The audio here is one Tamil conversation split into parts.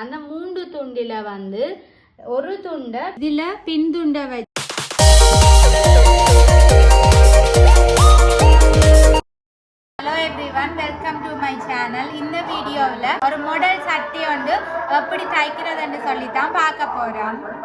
அந்த மூன்று துண்டில வந்து ஒரு துண்டை இதுல பின் துண்டை வச்சு hello everyone welcome to my channel இந்த வீடியோவில் ஒரு மாடல் சட்டி ஒன்று எப்படி தைக்கிறதுன்னு சொல்லித்தான் பார்க்க போகிறோம்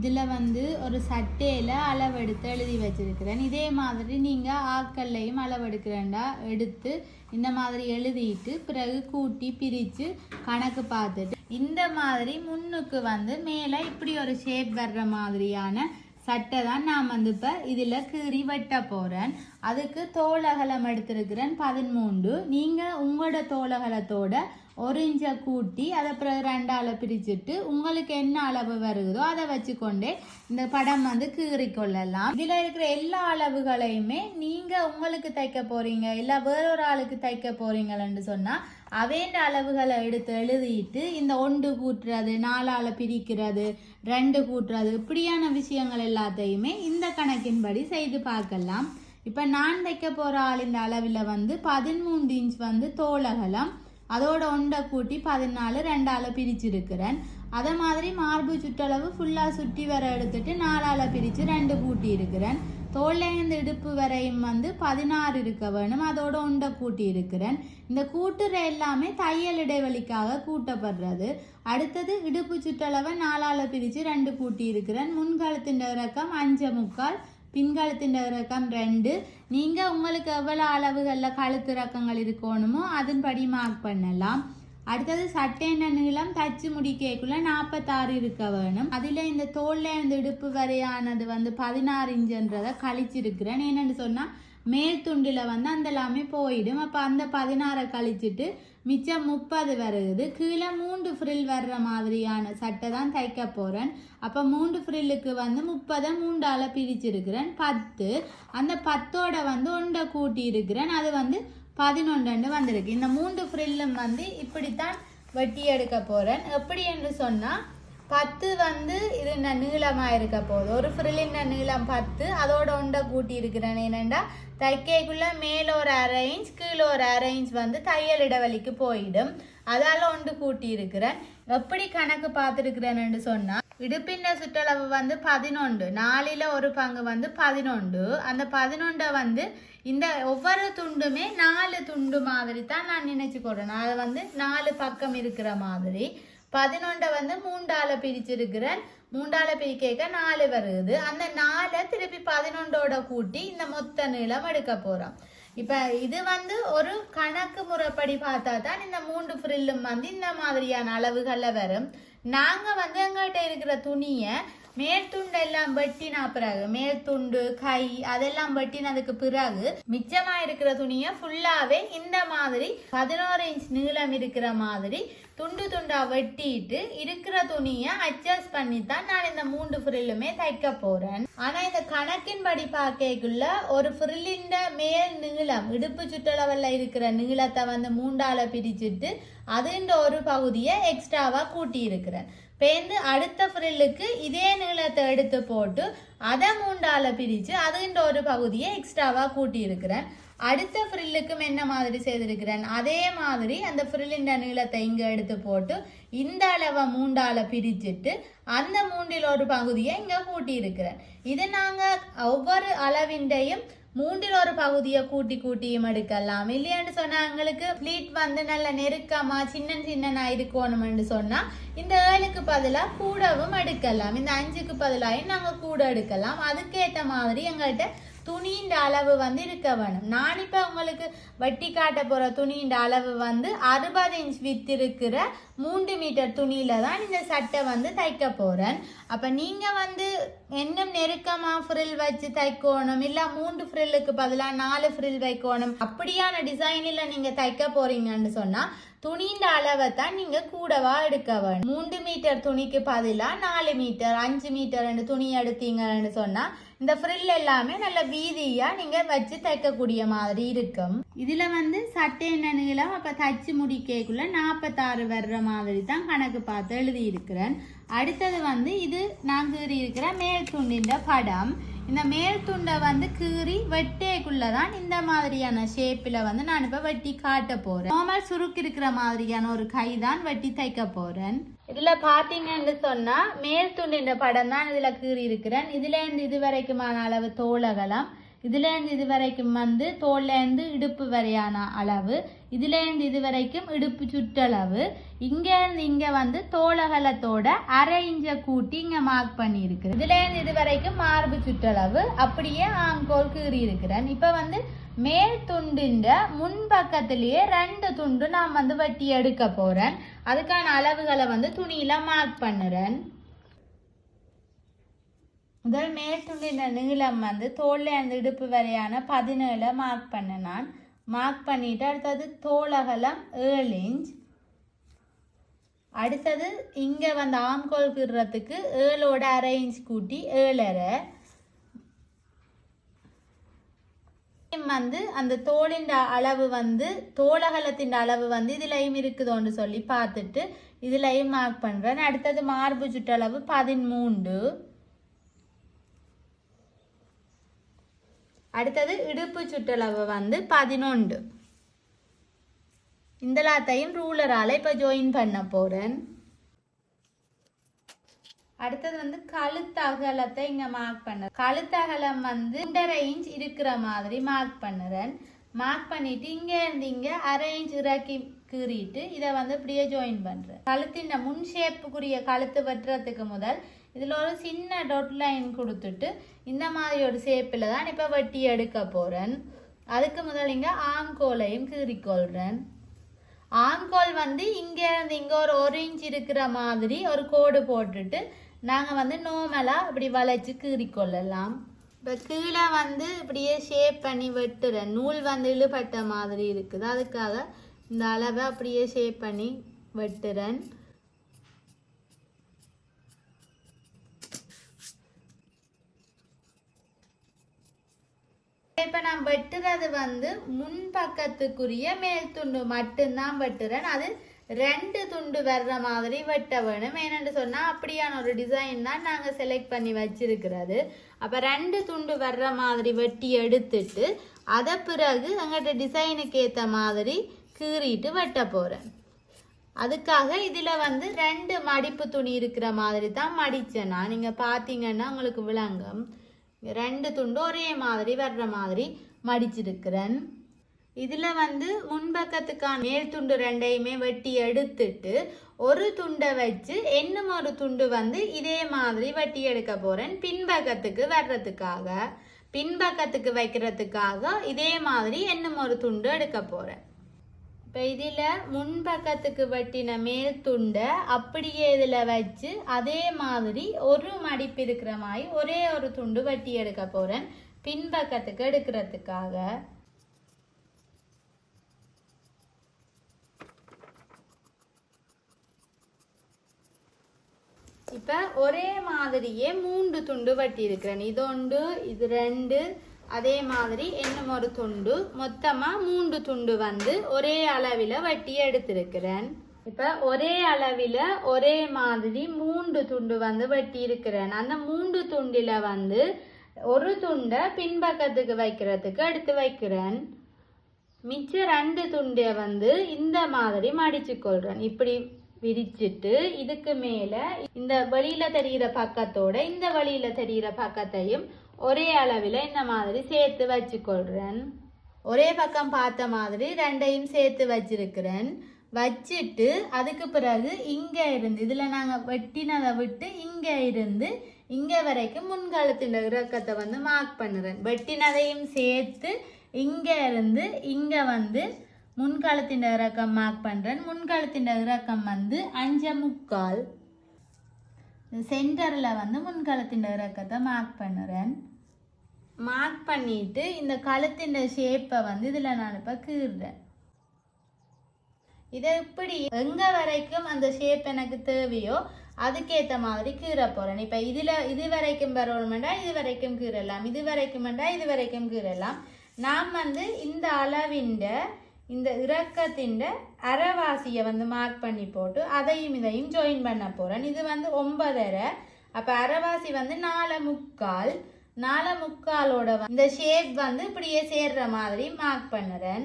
இதில் வந்து ஒரு சட்டையில் அளவெடுத்து எழுதி வச்சிருக்கிறேன். இதே மாதிரி நீங்கள் ஆக்கல்லையும் அளவெடுக்கிறேன்டா எடுத்து இந்த மாதிரி எழுதிட்டு பிறகு கூட்டி பிரித்து கணக்கு பார்த்துட்டு இந்த மாதிரி முன்னுக்கு வந்து மேலே இப்படி ஒரு ஷேப் வர்ற மாதிரியான சட்டை தான் நான் வந்து இப்போ இதில் கீறி வெட்ட போகிறேன் அதுக்கு தோலகலம் எடுத்திருக்கிறேன் பதிமூன்று நீங்கள் உங்களோட தோலகலத்தோட ஒரு இன்ச்சை கூட்டி அதை அப்புறம் ரெண்டால் பிரிச்சுட்டு உங்களுக்கு என்ன அளவு வருகுதோ அதை வச்சுக்கொண்டே இந்த படம் வந்து கீறி கொள்ளலாம் இதில் இருக்கிற எல்லா அளவுகளையுமே நீங்கள் உங்களுக்கு தைக்க போகிறீங்க இல்லை வேறொரு ஆளுக்கு தைக்க போகிறீங்களன்னு சொன்னால் அவேண்ட அளவுகளை எடுத்து எழுதிட்டு இந்த ஒன்று கூட்டுறது நாலால் பிரிக்கிறது ரெண்டு கூட்டுறது. இப்படியான விஷயங்கள் எல்லாத்தையுமே இந்த கணக்கின்படி செய்து பார்க்கலாம். இப்போ நான் தைக்க போகிற ஆளின் அளவில் வந்து பதிமூன்று இன்ச் வந்து தோலகலம் அதோட ஒன்றை கூட்டி பதினாலு ரெண்டால் பிரிச்சிருக்கிறேன். அதே மாதிரி மார்பு சுற்றளவு ஃபுல்லாக சுற்றி வர எடுத்துட்டு நாலால் பிரித்து ரெண்டு கூட்டி இருக்கிறேன் தோல்லேருந்து இடுப்பு வரையும் வந்து பதினாறு இருக்க வேணும். அதோட உண்டை கூட்டி இருக்கிறேன். இந்த கூட்டுற எல்லாமே தையல் இடைவெளிக்காக கூட்டப்படுறது. அடுத்தது இடுப்பு சுற்றளவை நாலால் பிரித்து ரெண்டு கூட்டி இருக்கிறேன். முன்காலத்தின் இறக்கம் அஞ்சு முக்கால் பின்காலத்தின் இறக்கம் ரெண்டு. நீங்கள் உங்களுக்கு எவ்வளோ அளவுகளில் கழுத்து இறக்கங்கள் இருக்கணுமோ அதன்படி மார்க் பண்ணலாம். அடுத்தது சட்டைன நீளம் தச்சு முடிக்கக்குள்ள நாற்பத்தாறு இருக்க வேணும். அதில் இந்த தோல்ல இந்த இடுப்பு வரையானது வந்து பதினாறு இன்ச்சுன்றதை கழிச்சிருக்கிறேன். என்னென்னு சொன்னால் மேல் துண்டில் வந்து அந்த எல்லாமே போயிடும். அப்போ அந்த பதினாறை கழிச்சிட்டு மிச்சம் முப்பது வருது கீழே மூன்று ஃப்ரில் வர்ற மாதிரியான சட்டை தான் தைக்க போகிறேன் அப்போ மூன்று ஃப்ரில்லுக்கு வந்து முப்பதை மூண்டால் பிரிச்சிருக்கிறேன். பத்து. அந்த பத்தோட வந்து ஒன்றை கூட்டி இருக்கிறேன் அது வந்து பதினொன்று வந்திருக்கு. இந்த மூன்று ஃப்ரில்லும் வந்து இப்படித்தான் வெட்டி எடுக்க போகிறேன் எப்படி என்று சொன்னால் பத்து வந்து இது என்ன நீளமாக இருக்க போகுது. ஒரு ஃப்ரில்லின் நீளம் பத்து அதோட ஒன்றை கூட்டி இருக்கிறேன். என்னென்னா தைக்கைக்குள்ளே மேலே ஒரு அரை இன்ச் கீழே ஒரு அரை இன்ச் வந்து தையல் இடைவெளிக்கு போயிடும். அதால் ஒன்று கூட்டி இருக்கிறேன். எப்படி கணக்கு பார்த்துருக்கிறேன்னு சொன்னால் இடுப்பின்ன சுற்றளவு வந்து பதினொன்று நாலில் ஒரு பங்கு வந்து பதினொன்று. அந்த பதினொன்றை வந்து இந்த ஒவ்வொரு துண்டுமே நாலு துண்டு மாதிரி தான் நான் நினைச்சுக்கிறேன் அது வந்து நாலு பக்கம் இருக்கிற மாதிரி. பதினொன்றை வந்து மூண்டால பிரிச்சிருக்கிறேன். மூண்டால பிரிக்க நாலு வருது. அந்த நாலை திருப்பி பதினொன்றோட கூட்டி இந்த மொத்த நீளம் எடுக்க போகிறோம் இப்ப இது வந்து ஒரு கணக்கு முறைப்படி பார்த்தா தான் இந்த மூன்று ஃப்ரில்லும் வந்து இந்த மாதிரியான அளவுகள்ல வரும். நாங்க வந்து எங்கள்கிட்ட இருக்கிற துணியை மேற்துண்டு எல்லாம் வெட்டினா பிறகு மேற்துண்டு கை அதெல்லாம் வெட்டினதுக்கு பிறகு மிச்சமா இருக்கிற துணியை ஃபுல்லாவே இந்த மாதிரி பதினோரு இன்ச் நீளம் இருக்கிற மாதிரி துண்டு துண்டாக வெட்டிட்டு இருக்கிற துணியை அட்ஜஸ்ட் பண்ணி தான் நான் இந்த மூன்று ஃப்ரில்லுமே தைக்க போறேன். ஆனால் இந்த கணக்கின் படி பார்க்கக்குள்ள ஒரு ஃப்ரில்லின் மேல் நீளம் இடுப்பு சுற்றளவில் இருக்கிற நீளத்தை வந்து மூண்டால பிரிச்சுட்டு அதுன்ற ஒரு பகுதியை எக்ஸ்ட்ராவாக கூட்டி இருக்கிறேன் பேந்து அடுத்த ஃப்ரில்லுக்கு இதே நீளத்தை எடுத்து போட்டு அதை மூண்டால பிரித்து அதுன்ற ஒரு பகுதியை எக்ஸ்ட்ராவாக கூட்டி இருக்கிறேன் அடுத்த ஃப்ரில்லுக்கும் என்ன மாதிரி செய்திருக்கிறேன்? அதே மாதிரி அந்த ஃப்ரில்லின் நீளத்தை இங்கே எடுத்து போட்டு இந்த அளவை மூண்டால பிரிச்சுட்டு அந்த மூண்டில் ஒரு பகுதியை இங்கே கூட்டி இருக்கிறேன் இது நாங்கள் ஒவ்வொரு அளவின்றையும் மூன்றில் ஒரு பகுதியை கூட்டி கூட்டியும் எடுக்கலாம். இல்லையான்னு சொன்னால் எங்களுக்கு ஃப்ளீட் வந்து நல்ல நெருக்கமாக சின்ன சின்னனா இருக்கணும்னு சொன்னால் இந்த ஏழுக்கு பதிலாக கூடவும் எடுக்கலாம். இந்த அஞ்சுக்கு பதிலாகவும் நாங்கள் கூட எடுக்கலாம். அதுக்கேற்ற மாதிரி எங்கள்கிட்ட துணியின் அளவு வந்து இருக்க வேணும். நான் இப்போ உங்களுக்கு வட்டி காட்ட போகிற துணியின் அளவு வந்து அறுபது இன்ச் வித் இருக்கிற மூன்று மீட்டர் துணியில தான் இந்த சட்டை வந்து தைக்க போகிறேன் அப்போ நீங்கள் வந்து இன்னும் நெருக்கமாக ஃப்ரில் வச்சு தைக்கணும் இல்லை மூன்று ஃப்ரில்லுக்கு பதிலாக நாலு ஃப்ரில் வைக்கணும் அப்படியான டிசைனில் நீங்கள் தைக்க போகிறீங்கன்னு சொன்னால் துணியின் அளவை தான் நீங்கள் கூடவா எடுக்க வேணும் மூன்று மீட்டர் துணிக்கு பதிலாக நாலு மீட்டர் அஞ்சு மீட்டர் ரெண்டு துணி எடுத்தீங்கன்னு சொன்னால் இந்த ஃப்ரில் எல்லாமே நல்ல வீதியாக நீங்கள் வச்சு தைக்கக்கூடிய மாதிரி இருக்கும் இதில் வந்து சட்டை என்ன நீளம் அப்போ தச்சு முடிக்கக்குள்ள நாற்பத்தாறு வர்ற மாதிரி தான் கணக்கு பார்த்து எழுதி இருக்கிறேன் அடுத்தது வந்து இது நான் கீறி இருக்கிற மேல் துண்டின்ற படம். இந்த மேல் துண்டை வந்து கீறி வெட்டேக்குள்ள தான் இந்த மாதிரியான ஷேப்பில் வந்து நான் இப்போ வெட்டி காட்ட போகிறேன் நார்மல் சுருக்கு இருக்கிற மாதிரியான ஒரு கை தான் வெட்டி தைக்க போகிறேன் இதில் பார்த்தீங்கன்னு சொன்னால் மேல் துண்டின்ற படம் தான் இதில் கீறி இருக்கிறேன் இதுலேருந்து இது வரைக்குமான அளவு தோலகலம். இதுலேருந்து இது வரைக்கும் வந்து தோல்லேருந்து இடுப்பு வரையான அளவு இதுலேருந்து இது வரைக்கும் இடுப்பு சுற்றளவு இங்கேருந்து இங்கே வந்து தோளகலத்தோட அரை இஞ்ச கூட்டி இங்கே மார்க் பண்ணியிருக்கு இதுலேருந்து இது வரைக்கும் மார்பு சுற்றளவு அப்படியே ஆங்கோல் கீறி இருக்கிறேன் இப்போ வந்து மேல் துண்டின்ற முன்பக்கத்திலேயே ரெண்டு துண்டு நான் வந்து வட்டி எடுக்க போகிறேன் அதுக்கான அளவுகளை வந்து துணியில் மார்க் பண்ணுறேன். முதல் மேற்துண்டின நீளம் வந்து தோல் அந்த இடுப்பு வரையான பதினேழை மார்க் பண்ண நான் மார்க் பண்ணிட்டு அடுத்தது தோலகலம் ஏழு இன்ச் அடுத்தது இங்கே வந்து ஆம்கோல் கிடுறதுக்கு ஏழோட அரை இன்ச் கூட்டி ஏழரை. வந்து அந்த தோலின் அளவு வந்து தோலகலத்தின் அளவு வந்து இதுலையும் இருக்குதோன்னு சொல்லி பார்த்துட்டு இதுலையும் மார்க் பண்ணுறேன் அடுத்தது மார்பு சுற்றளவு பதிமூன்று. அடுத்தது இடுப்பு சுற்றளவு வந்து பதினொன்று. இந்த எல்லாத்தையும் ரூலரால் இப்போ ஜாயின் பண்ண போகிறேன் அடுத்தது வந்து கழுத்து அகலத்தை இங்கே மார்க் பண்ண கழுத்து அகலம் வந்து ரெண்டரை இன்ச் இருக்கிற மாதிரி மார்க் பண்ணுறேன். மார்க் பண்ணிட்டு இங்கே இருந்து இங்கே அரை இன்ச் இறக்கி கீறிட்டு இதை வந்து இப்படியே ஜாயின் பண்ணுறேன் கழுத்தின் முன் ஷேப்புக்குரிய கழுத்து வெட்டுறதுக்கு முதல் இதில் ஒரு சின்ன டொட் லைன் கொடுத்துட்டு இந்த மாதிரி ஒரு ஷேப்பில் தான் இப்போ வெட்டி எடுக்க போகிறேன் அதுக்கு முதல் இங்கே ஆங்கோலையும் கீறிக்கொள்கிறேன் ஆங்கோல் வந்து இங்கே இருந்து இங்கே ஒரு ஒரு இன்ச் இருக்கிற மாதிரி ஒரு கோடு போட்டுட்டு நாங்கள் வந்து நோமலாக இப்படி வளைச்சி கீறிக்கொள்ளலாம். இப்போ கீழே வந்து இப்படியே ஷேப் பண்ணி வெட்டுறேன். நூல் வந்து இழுபட்ட மாதிரி இருக்குது. அதுக்காக இந்த அளவை அப்படியே ஷேப் பண்ணி வெட்டுறேன். இப்போ நான் வெட்டுறது வந்து முன் பக்கத்துக்குரிய மேல் துண்டு மட்டும்தான் வெட்டுறேன். அது ரெண்டு துண்டு வர்ற மாதிரி வெட்ட வேணும். ஏன்னு சொன்னால் அப்படியான ஒரு டிசைன் தான் நாங்கள் செலக்ட் பண்ணி வச்சிருக்கிறது. அப்போ ரெண்டு துண்டு வர்ற மாதிரி வெட்டி எடுத்துட்டு அதை பிறகு எங்கள்கிட்ட டிசைனுக்கு ஏற்ற மாதிரி கீறிட்டு வெட்ட போகிறேன் அதுக்காக இதில் வந்து ரெண்டு மடிப்பு துணி இருக்கிற மாதிரி தான் மடித்தேன் நான் நீங்கள் பார்த்தீங்கன்னா உங்களுக்கு விளங்கும். ரெண்டு துண்டு ஒரே மாதிரி வர்ற மாதிரி மடிச்சிருக்கிறேன். இதில் வந்து முன்பக்கத்துக்கான மேல் துண்டு ரெண்டையுமே வெட்டி எடுத்துட்டு ஒரு துண்டை வச்சு இன்னும் ஒரு துண்டு வந்து இதே மாதிரி வெட்டி எடுக்க போகிறேன் பின்பக்கத்துக்கு வர்றதுக்காக. பின்பக்கத்துக்கு வைக்கிறதுக்காக இதே மாதிரி இன்னும் ஒரு துண்டு எடுக்க போகிறேன் இப்போ இதில் முன்பக்கத்துக்கு வெட்டின மேல் துண்டை அப்படியே இதில் வச்சு அதே மாதிரி ஒரு மடிப்பு இருக்கிற மாதிரி ஒரே ஒரு துண்டு வெட்டி எடுக்க போகிறேன் பின்பக்கத்துக்கு எடுக்கிறதுக்காக. இப்போ ஒரே மாதிரியே மூன்று துண்டு வட்டி இருக்கிறேன். இது ஒன்று இது ரெண்டு அதே மாதிரி இன்னும் ஒரு துண்டு மொத்தமாக மூன்று துண்டு வந்து ஒரே அளவில் வெட்டி எடுத்திருக்கிறேன். இப்போ ஒரே அளவில் ஒரே மாதிரி மூன்று துண்டு வந்து வெட்டி இருக்கிறேன். அந்த மூன்று துண்டில் வந்து ஒரு துண்டை பின்பக்கத்துக்கு வைக்கிறதுக்கு எடுத்து வைக்கிறேன். மிச்ச ரெண்டு துண்டை வந்து இந்த மாதிரி மடிச்சு கொள்கிறேன் இப்படி விரிச்சிட்டு இதுக்கு மேலே இந்த வழியில் தெரிகிற பக்கத்தோட இந்த வழியில் தெரிகிற பக்கத்தையும் ஒரே அளவில் இந்த மாதிரி சேர்த்து வச்சுக்கொள்கிறேன் ஒரே பக்கம் பார்த்த மாதிரி ரெண்டையும் சேர்த்து வச்சிருக்கிறேன். வச்சுட்டு அதுக்கு பிறகு இங்கே இருந்து இதில் நாங்கள் வெட்டினதை விட்டு இங்கே இருந்து இங்கே வரைக்கும் முன்காலத்தின் இறக்கத்தை வந்து மார்க் பண்ணுறேன். வெட்டினதையும் சேர்த்து இங்கே இருந்து இங்கே வந்து முன்காலத்தின் இறக்கம் மார்க் பண்ணுறேன். முன்காலத்தின் இறக்கம் வந்து அஞ்சு முக்கால். சென்டரில் வந்து முன்காலத்தின் இறக்கத்தை மார்க் பண்ணுறேன். மார்க் பண்ணிட்டு இந்த கழுத்தின் ஷேப்பை வந்து இதில் நான் இப்போ கீறுறேன். இதை இப்படி எங்கே வரைக்கும் அந்த ஷேப் எனக்கு தேவையோ அதுக்கேற்ற மாதிரி கீற போகிறேன் இப்போ இதில் இது வரைக்கும் வரணுமெண்டா இது வரைக்கும் கீறலாம். இது வரைக்கும் இது வரைக்கும் கீறலாம். நாம் வந்து இந்த அளவின் இந்த இறக்கத்தின் அரைவாசியை வந்து மார்க் பண்ணி போட்டு அதையும் இதையும் ஜாயின் பண்ண போகிறேன் இது வந்து ஒன்பதரை. அப்போ அரைவாசி வந்து நாலு முக்கால். நாலு முக்காலோட இந்த ஷேப் வந்து இப்படியே சேர்ற மாதிரி மார்க் பண்ணுறேன்.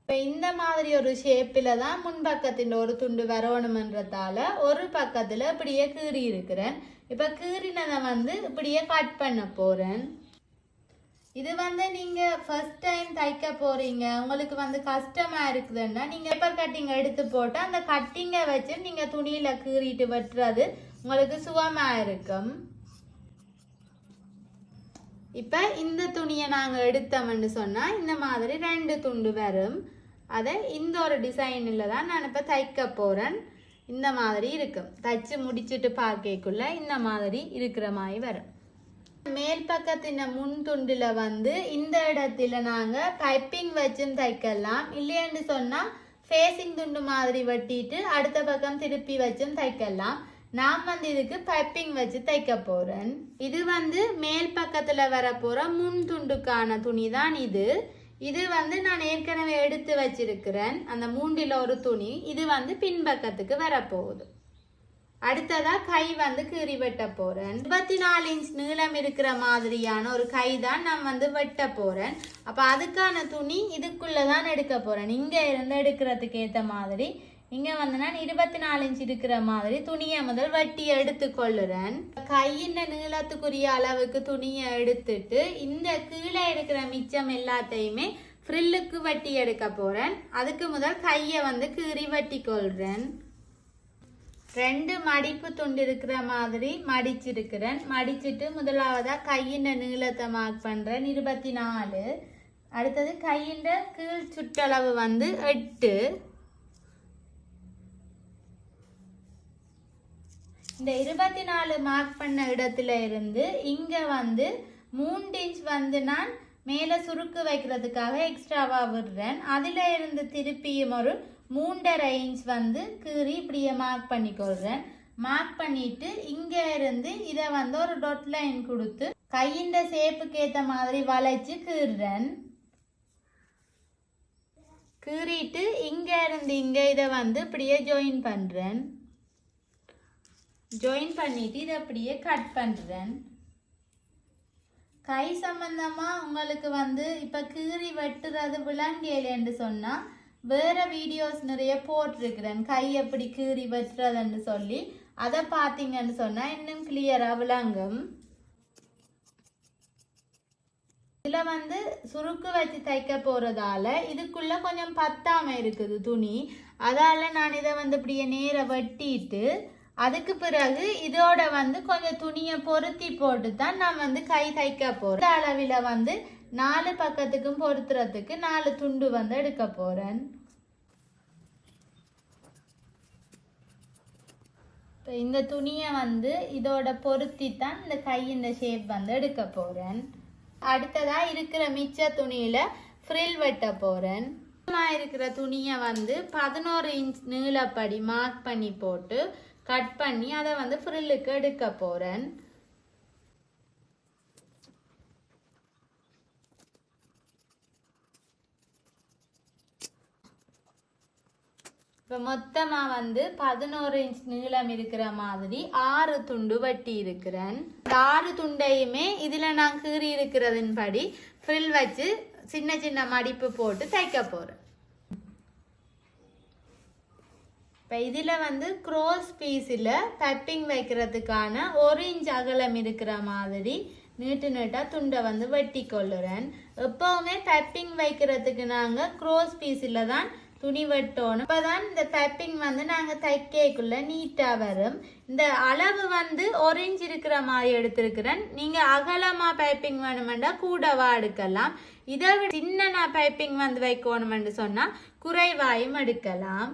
இப்போ இந்த மாதிரி ஒரு ஷேப்பில் தான் முன்பக்கத்தின் ஒரு துண்டு வரணுமன்றதால ஒரு பக்கத்தில் இப்படியே கீறி இருக்கிறேன். இப்போ கீறினதை வந்து இப்படியே கட் பண்ண போகிறேன் இது வந்து நீங்கள் ஃபர்ஸ்ட் டைம் தைக்க போகிறீங்க உங்களுக்கு வந்து கஷ்டமாக இருக்குதுன்னா நீங்கள் பேப்பர் கட்டிங் எடுத்து போட்டு அந்த கட்டிங்கை வச்சு நீங்கள் துணியில் கீறிட்டு வெட்டுறது உங்களுக்கு சுகமாக இருக்கும். இப்போ இந்த துணியை நாங்கள் எடுத்தோம்னு சொன்னால் இந்த மாதிரி ரெண்டு துண்டு வரும். அதை இந்த ஒரு டிசைனில் தான் நான் இப்போ தைக்க போகிறேன் இந்த மாதிரி இருக்கும். தைச்சு முடிச்சுட்டு பார்க்கக்குள்ள இந்த மாதிரி இருக்கிற மாதிரி வரும். மேல் பக்கத்தின முன் துண்டில் வந்து இந்த இடத்துல நாங்கள் பைப்பிங் வச்சும் தைக்கலாம். இல்லைன்னு சொன்னால் ஃபேஸிங் துண்டு மாதிரி வெட்டிட்டு அடுத்த பக்கம் திருப்பி வச்சும் தைக்கலாம். நான் வந்து இதுக்கு பைப்பிங் வச்சு தைக்க போகிறேன் இது வந்து மேல் பக்கத்தில் வர முன் துண்டுக்கான துணி தான் இது. இது வந்து நான் ஏற்கனவே எடுத்து வச்சிருக்கிறேன். அந்த மூண்டில் ஒரு துணி இது வந்து பின்பக்கத்துக்கு வரப்போகுது. அடுத்ததா கை வந்து கீறி வெட்ட போறேன். இருபத்தி நாலு இன்ச் நீளம் இருக்கிற மாதிரியான ஒரு கை தான் நான் வந்து வெட்ட போறேன். அப்ப அதுக்கான துணி இதுக்குள்ளே தான் எடுக்க போறேன். இங்க இருந்து எடுக்கிறதுக்கு ஏத்த மாதிரி இங்கே வந்து நான் இருபத்தி நாலு இன்ச் இருக்கிற மாதிரி துணியை முதல் வெட்டி எடுத்துக்கொள்ளுறேன் கையின் நீளத்துக்குரிய அளவுக்கு துணியை எடுத்துட்டு இந்த கீழே இருக்கிற மிச்சம் எல்லாத்தையுமே ஃப்ரில்லுக்கு வட்டி எடுக்க போகிறேன் அதுக்கு முதல் கையை வந்து கீறி வட்டி கொள்கிறேன் ரெண்டு மடிப்பு துண்டு இருக்கிற மாதிரி மடிச்சிருக்கிறேன். மடிச்சிட்டு முதலாவதாக கையின் நீளத்தை மார்க் பண்ணுறேன் இருபத்தி நாலு அடுத்தது கையின் கீழ் சுற்றளவு வந்து எட்டு. இந்த இருபத்தி நாலு மார்க் பண்ண இடத்துல இருந்து இங்கே வந்து மூன்று இன்ச் வந்து நான் மேலே சுருக்கு வைக்கிறதுக்காக எக்ஸ்ட்ராவாக விடுறேன். அதில் இருந்து திருப்பியும் ஒரு மூன்றரை இன்ச் வந்து கீறி இப்படியே மார்க் பண்ணிக்கொள்கிறேன் மார்க் பண்ணிட்டு இங்கே இருந்து இதை வந்து ஒரு டொட் லைன் கொடுத்து கையின் சேப்புக்கு ஏற்ற மாதிரி வளைச்சு கீறுறேன். கீறிட்டு இங்கே இருந்து இங்கே இதை வந்து இப்படியே ஜாயின் பண்ணுறேன் ஜாயின் பண்ணிவிட்டு இதை அப்படியே கட் பண்ணுறேன் கை சம்மந்தமாக உங்களுக்கு வந்து இப்போ கீறி வெட்டுறது விலங்கேலேன்னு சொன்னால் வேறு வீடியோஸ் நிறைய போட்டிருக்கிறேன். கை எப்படி கீறி வெட்டுறதுன்னு சொல்லி அதை பார்த்தீங்கன்னு சொன்னால் இன்னும் கிளியராக விளங்கும். இதில் வந்து சுருக்கு வச்சு தைக்க போகிறதால இதுக்குள்ளே கொஞ்சம் பத்தாமல் இருக்குது துணி. அதால் நான் இதை வந்து இப்படியே நேர வெட்டிட்டு அதுக்கு பிறகு இதோட வந்து கொஞ்சம் துணியை பொருத்தி போட்டு தான் நான் வந்து கை தைக்க போகிறேன் அளவில் வந்து நாலு பக்கத்துக்கும் பொருத்துறதுக்கு நாலு துண்டு வந்து எடுக்க போகிறேன் இப்போ இந்த துணியை வந்து இதோட பொருத்தி தான் இந்த கையின் ஷேப் வந்து எடுக்க போகிறேன் அடுத்ததா இருக்கிற மிச்ச துணியில ஃப்ரில் வெட்ட போறேன். இருக்கிற துணியை வந்து பதினோரு இன்ச் நீளப்படி மார்க் பண்ணி போட்டு கட் பண்ணி அதை வந்து ஃப்ரில்லுக்கு எடுக்க போகிறேன் இப்போ மொத்தமாக வந்து பதினோரு இன்ச் நீளம் இருக்கிற மாதிரி ஆறு துண்டு வெட்டி இருக்கிறேன். இந்த ஆறு துண்டையுமே இதில் நான் கீறி இருக்கிறதின்படி ஃப்ரில் வச்சு சின்ன சின்ன மடிப்பு போட்டு தைக்க போகிறேன் இப்போ இதில் வந்து க்ரோஸ் பீஸில் பப்பிங் வைக்கிறதுக்கான ஒரு இன்ச் அகலம் இருக்கிற மாதிரி நீட்டு நீட்டாக துண்டை வந்து வெட்டி கொள்ளுறேன். எப்போவுமே தப்பிங் வைக்கிறதுக்கு நாங்கள் க்ரோஸ் பீஸில் தான் துணி வெட்டணும். இப்போ தான் இந்த தப்பிங் வந்து நாங்கள் தைக்கக்குள்ளே நீட்டாக வரும். இந்த அளவு வந்து ஒரேஞ்ச் இருக்கிற மாதிரி எடுத்திருக்கிறேன். நீங்கள் அகலமாக பைப்பிங் வேணுமெண்டா கூடவா எடுக்கலாம். இதை விட சின்ன நான் பைப்பிங் வந்து வைக்கணுமென்று சொன்னால் குறைவாயும் எடுக்கலாம்.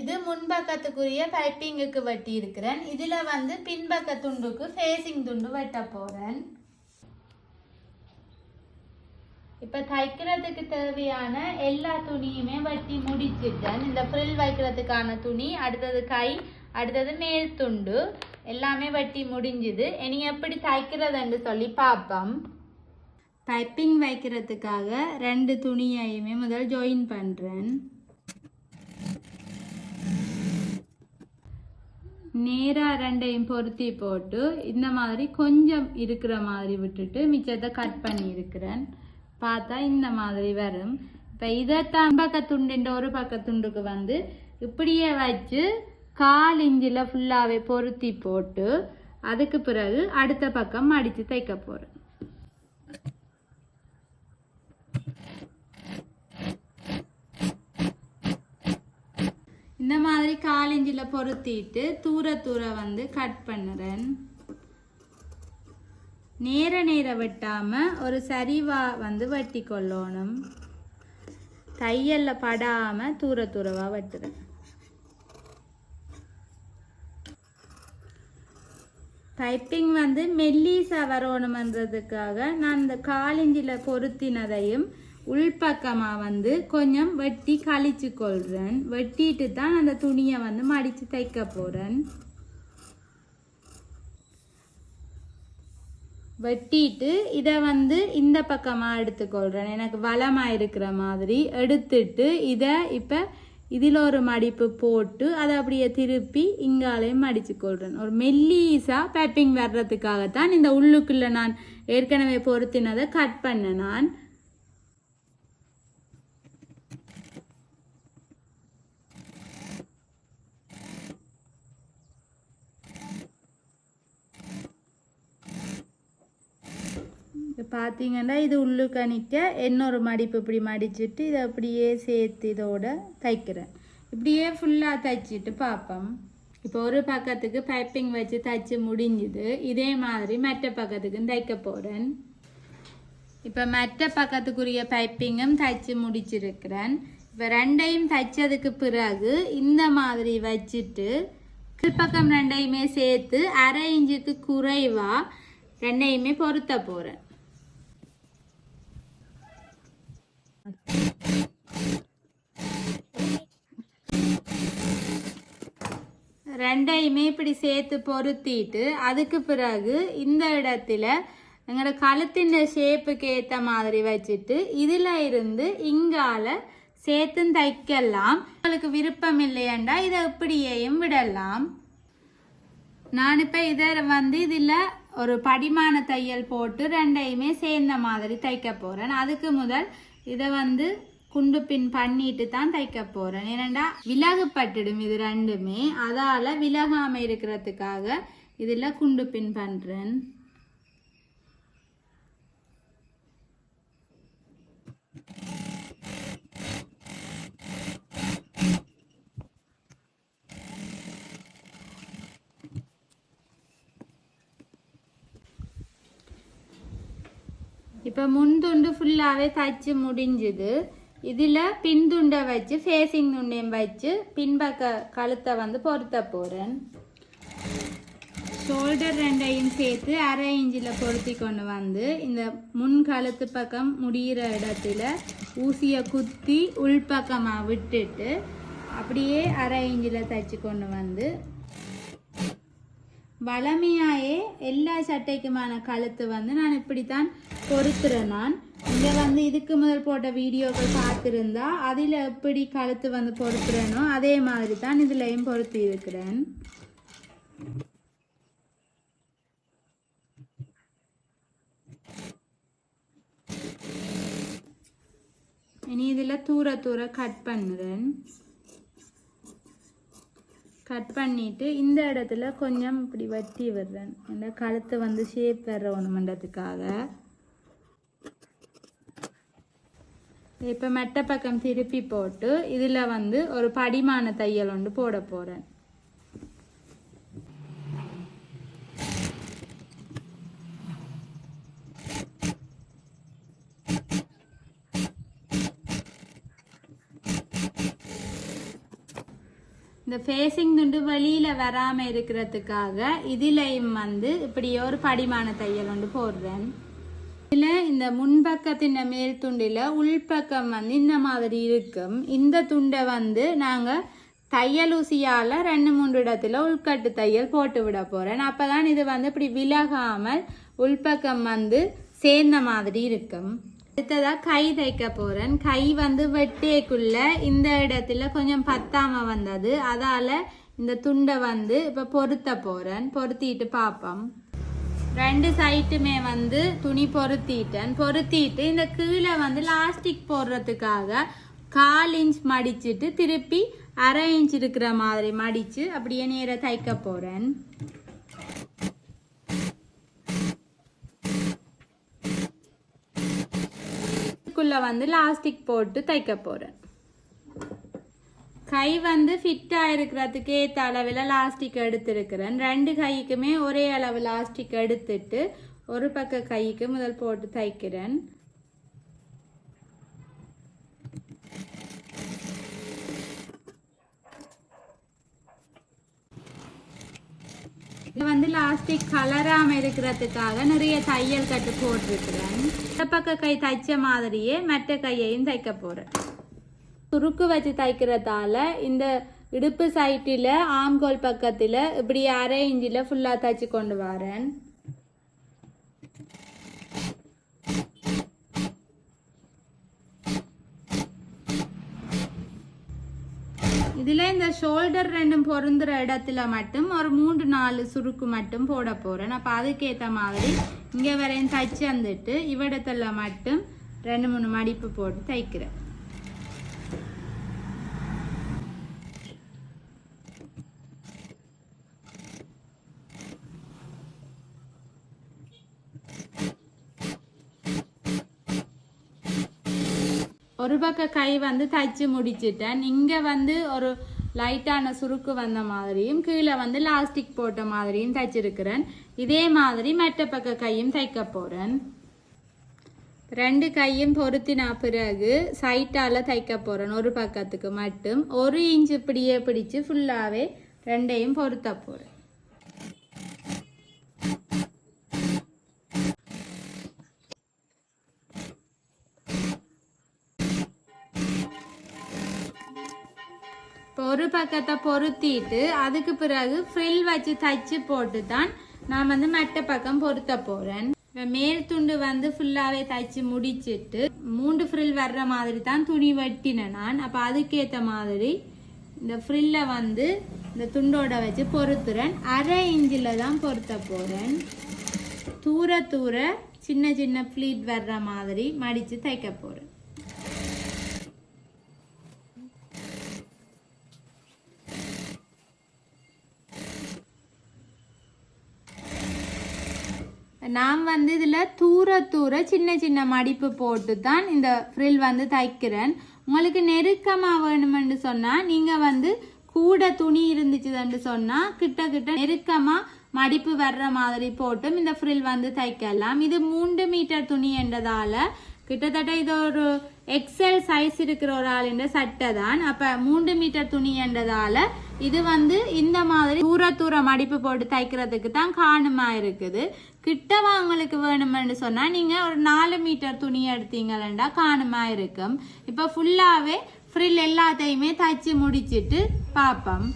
இது முன்பக்கத்துக்குரிய பைப்பிங்குக்கு வெட்டி இருக்கிறேன் இதில் வந்து பின்பக்க துண்டுக்கு ஃபேஸிங் துண்டு வெட்ட போகிறேன் இப்போ தைக்கிறதுக்கு தேவையான எல்லா துணியுமே வெட்டி முடிச்சிட்டேன். இந்த ஃப்ரில் வைக்கிறதுக்கான துணி அடுத்தது கை அடுத்தது மேல் துண்டு எல்லாமே வெட்டி முடிஞ்சுது. இனி எப்படி தைக்கிறதுன்னு சொல்லி பார்ப்போம். பைப்பிங் வைக்கிறதுக்காக ரெண்டு துணியையுமே முதல் ஜாயின் பண்ணுறேன் நேராக ரெண்டையும் பொருத்தி போட்டு இந்த மாதிரி கொஞ்சம் இருக்கிற மாதிரி விட்டுட்டு மிச்சத்தை கட் பண்ணி இருக்கிறேன். பார்த்தா இந்த மாதிரி வரும். இப்போ இதைத்தான் பக்கத்துண்டுன்ற ஒரு பக்கத்துண்டுக்கு வந்து இப்படியே வச்சு கால் இஞ்சில் ஃபுல்லாகவே பொருத்தி போட்டு அதுக்கு பிறகு அடுத்த பக்கம் அடித்து தைக்க போகிறேன் இந்த மாதிரி காலிஞ்சில் பொருத்திட்டு தூர தூர வந்து கட் பண்ணுறேன். நேர நேர வெட்டாம ஒரு சரிவா வந்து வெட்டி கொள்ளணும் தையல்ல படாம தூர தூரவா வெட்டுறேன். பைப்பிங் வந்து மெல்லீஸா வரணுமன்றதுக்காக நான் இந்த காலிஞ்சில் பொருத்தினதையும் உள்பக்கமாக வந்து கொஞ்சம் வெட்டி கழிச்சு கொள்கிறேன் வெட்டிட்டு தான் அந்த துணியை வந்து மடித்து தைக்க போகிறேன் வெட்டிட்டு இதை வந்து இந்த பக்கமாக எடுத்துக்கொள்கிறேன் எனக்கு வளமாக இருக்கிற மாதிரி எடுத்துட்டு இதை இப்போ இதில் ஒரு மடிப்பு போட்டு அதை அப்படியே திருப்பி இங்காலையும் மடித்து கொள்கிறேன் ஒரு மெல்லீஸாக பேப்பிங் வர்றதுக்காகத்தான் இந்த உள்ளுக்குள்ளே நான் ஏற்கனவே பொருத்தினதை கட் பண்ண நான். பார்த்தீங்கன்னா இது உள்ளுக்க நிற்க இன்னொரு மடிப்பு இப்படி மடிச்சுட்டு இதை அப்படியே சேர்த்து இதோட தைக்கிறேன். இப்படியே ஃபுல்லாக தைச்சிட்டு பார்ப்போம் இப்போ ஒரு பக்கத்துக்கு பைப்பிங் வச்சு தைச்சு முடிஞ்சுது. இதே மாதிரி மற்ற பக்கத்துக்கும் தைக்க போகிறேன் இப்போ மற்ற பக்கத்துக்குரிய பைப்பிங்கும் தைச்சு முடிச்சிருக்கிறேன். இப்போ ரெண்டையும் தைச்சதுக்கு பிறகு இந்த மாதிரி வச்சுட்டு கீழ்ப்பக்கம் ரெண்டையுமே சேர்த்து அரை இன்ச்சுக்கு குறைவாக ரெண்டையுமே பொருத்த போகிறேன் ரெண்டையுமே இப்படி சேர்த்து பொருத்திட்டு அதுக்கு பிறகு இந்த இடத்துல எங்களோட கழுத்தின் ஷேப்புக்கு ஏற்ற மாதிரி வச்சுட்டு இதில் இருந்து இங்கால சேர்த்து தைக்கலாம். உங்களுக்கு விருப்பம் இல்லையண்டா இதை இப்படியேயும் விடலாம். நான் இப்போ இதை வந்து இதில் ஒரு படிமான தையல் போட்டு ரெண்டையுமே சேர்ந்த மாதிரி தைக்க போகிறேன் அதுக்கு முதல் இதை வந்து குண்டு பின் பண்ணிட்டு தான் தைக்க போகிறேன் ஏனண்டா விலகுப்பட்டுடும் இது ரெண்டுமே. அதால் விலகாமல் இருக்கிறதுக்காக இதில் குண்டு பின் பண்ணுறேன் இப்போ முன்துண்டு ஃபுல்லாகவே தைச்சு முடிஞ்சுது. இதில் பின்துண்டை வச்சு ஃபேஸிங் துண்டையும் வச்சு பின்பக்க கழுத்தை வந்து பொருத்த போகிறேன் ஷோல்டர் ரெண்டையும் சேர்த்து அரை இஞ்சில் பொருத்தி கொண்டு வந்து இந்த முன் கழுத்து பக்கம் முடிகிற இடத்துல ஊசியை குத்தி உள்பக்கமாக விட்டுட்டு அப்படியே அரை இஞ்சில் தைச்சு கொண்டு வந்து வளமையாயே எல்லா சட்டைக்குமான கழுத்து வந்து நான் இப்படித்தான் பொறுத்துறேன் நான். இங்கே வந்து இதுக்கு முதல் போட்ட வீடியோக்கள் பார்த்துருந்தா அதில் எப்படி கழுத்து வந்து பொறுத்துறேனோ அதே மாதிரி தான் இதுலையும் பொருத்தி இருக்கிறேன். இனி இதில் தூர தூர கட் பண்ணுறேன். கட் பண்ணிட்டு இந்த இடத்துல கொஞ்சம் இப்படி வட்டி விடுறேன். இந்த கழுத்தை வந்து ஷேப் வரணுமன்றதுக்காக இப்போ மெட்டை பக்கம் திருப்பி போட்டு இதில் வந்து ஒரு படிமான தையல் ஒன்று போட போகிறேன் இந்த ஃபேஸிங் துண்டு வெளியில் வராமல் இருக்கிறதுக்காக இதிலையும் வந்து இப்படி ஒரு படிமான தையல் ஒன்று போடுறேன். இதில் இந்த முன்பக்கத்தின் மேல் துண்டில் உள்பக்கம் வந்து இந்த மாதிரி இருக்கும். இந்த துண்டை வந்து நாங்கள் தையல் ஊசியால் ரெண்டு மூன்று இடத்துல உள்கட்டு தையல் போட்டு விட போகிறேன் அப்போ தான் இது வந்து இப்படி விலகாமல் உள்பக்கம் வந்து சேர்ந்த மாதிரி இருக்கும். அடுத்ததா கை தைக்க போறேன். கை வந்து வெட்டேக்குள்ள இந்த இடத்துல கொஞ்சம் பத்தாம வந்தது. அதால இந்த துண்டை வந்து இப்ப பொருத்த போறேன். பொருத்திட்டு பார்ப்போம் ரெண்டு சைட்டுமே வந்து துணி பொருத்திட்டேன். பொருத்திட்டு இந்த கீழே வந்து லாஸ்டிக் போடுறதுக்காக கால் இன்ச் மடிச்சிட்டு திருப்பி அரை இன்ச் இருக்கிற மாதிரி மடிச்சு அப்படியே நேர தைக்க போறேன். இதுக்குள்ளே வந்து லாஸ்டிக் போட்டு தைக்க போகிறேன் கை வந்து ஃபிட் ஆயிருக்கிறதுக்கு ஏற்ற அளவில் லாஸ்டிக் எடுத்திருக்கிறேன். ரெண்டு கைக்குமே ஒரே அளவு லாஸ்டிக் எடுத்துட்டு ஒரு பக்க கைக்கு முதல் போட்டு தைக்கிறேன். இது வந்து லாஸ்டிக் கலராம இருக்கிறதுக்காக நிறைய தையல் கட்டு போட்டிருக்கிறேன். இந்த பக்க கை தைச்ச மாதிரியே மற்ற கையையும் தைக்க போறேன். சுருக்கு வச்சு தைக்கிறதால இந்த இடுப்பு சைட்டில் ஆம்கோல் பக்கத்தில் இப்படி அரை இஞ்சில் ஃபுல்லாக தைச்சி கொண்டு வரேன். இதில் இந்த ஷோல்டர் ரெண்டும் பொருந்துற இடத்துல மட்டும் ஒரு மூன்று நாலு சுருக்கு மட்டும் போட போகிறேன் அப்போ அதுக்கேற்ற மாதிரி இங்கே வரையும் தைச்சு வந்துட்டு இவ்விடத்துல மட்டும் ரெண்டு மூணு மடிப்பு போட்டு தைக்கிறேன் ஒரு பக்க கை வந்து தைச்சு முடிச்சிட்டேன். இங்கே வந்து ஒரு லைட்டான சுருக்கு வந்த மாதிரியும் கீழே வந்து லாஸ்டிக் போட்ட மாதிரியும் தைச்சிருக்கிறேன். இதே மாதிரி மற்ற பக்க கையும் தைக்க போகிறேன் ரெண்டு கையும் பொருத்தின பிறகு சைட்டால் தைக்க போகிறேன் ஒரு பக்கத்துக்கு மட்டும். ஒரு இன்ச் இப்படியே பிடிச்சு ஃபுல்லாகவே ரெண்டையும் பொருத்த போகிறேன் பக்கத்தை பொருத்திட்டு அதுக்கு பிறகு ஃப்ரில் வச்சு தைச்சு போட்டு தான் நான் வந்து மற்ற பக்கம் பொருத்த போகிறேன் இப்போ மேல் துண்டு வந்து ஃபுல்லாகவே தைச்சு முடிச்சிட்டு மூன்று ஃப்ரில் வர்ற மாதிரி தான் துணி வெட்டினேன் நான். அப்போ அதுக்கேற்ற மாதிரி இந்த ஃப்ரில்லை வந்து இந்த துண்டோட வச்சு பொறுத்துறேன் அரை இஞ்சில் தான் பொருத்த போகிறேன் தூர தூர சின்ன சின்ன ஃப்ளீட் வர்ற மாதிரி மடித்து தைக்க போகிறேன் நான் வந்து இதில் தூர தூர சின்ன சின்ன மடிப்பு போட்டு தான் இந்த ஃப்ரில் வந்து தைக்கிறேன். உங்களுக்கு நெருக்கமாக வேணுமென்று சொன்னால் நீங்கள் வந்து கூட துணி இருந்துச்சுன்னு சொன்னால் கிட்ட கிட்ட நெருக்கமாக மடிப்பு வர்ற மாதிரி போட்டும் இந்த ஃப்ரில் வந்து தைக்கலாம். இது மூன்று மீட்டர் துணி என்றதால் கிட்டத்தட்ட இது ஒரு எக்ஸல் சைஸ் இருக்கிற ஒரு ஆளுன்ற சட்டை தான் அப்போ மூன்று மீட்டர் துணி என்றதால் இது வந்து இந்த மாதிரி தூர தூர மடிப்பு போட்டு தைக்கிறதுக்கு தான் காணுமா இருக்குது. கிட்டவா உங்களுக்கு வேணுமென்னு சொன்னால் நீங்கள் ஒரு நாலு மீட்டர் துணி எடுத்தீங்களா காணுமா இருக்கும். இப்போ ஃபுல்லாகவே ஃப்ரில் எல்லாத்தையுமே தைச்சி முடிச்சிட்டு பார்ப்போம்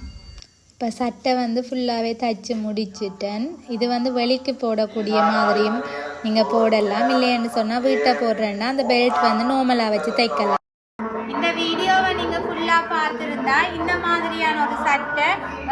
இப்போ சட்டை வந்து ஃபுல்லாகவே தச்சு முடிச்சிட்டேன். இது வந்து வெளிக்கு போடக்கூடிய மாதிரியும் நீங்கள் போடலாம். இல்லைன்னு சொன்னால் வீட்டை போடுறேன்னா அந்த பெல்ட் வந்து நார்மலாக வச்சு தைக்கலாம். இருந்தால் இந்த மாதிரியான ஒரு சட்டை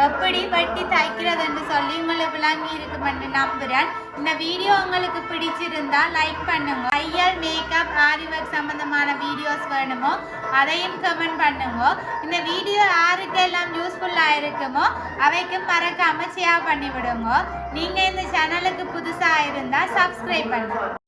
எப்படி வெட்டி தைக்கிறதுன்னு சொல்லி உங்களுக்கு விளங்கி இருக்குமென்று நம்புகிறேன் இந்த வீடியோ உங்களுக்கு பிடிச்சிருந்தா லைக் பண்ணுங்க. தையல் மேக்கப் ஆரி ஒர்க் சம்பந்தமான வீடியோஸ் வேணுமோ அதையும் கமெண்ட் பண்ணுங்க. இந்த வீடியோ யாருக்கெல்லாம் யூஸ்ஃபுல்லாக இருக்குமோ அவைக்கு மறக்காமல் ஷேர் பண்ணி விடுங்க நீங்கள் இந்த சேனலுக்கு புதுசாக இருந்தால் சப்ஸ்கிரைப் பண்ணுங்க.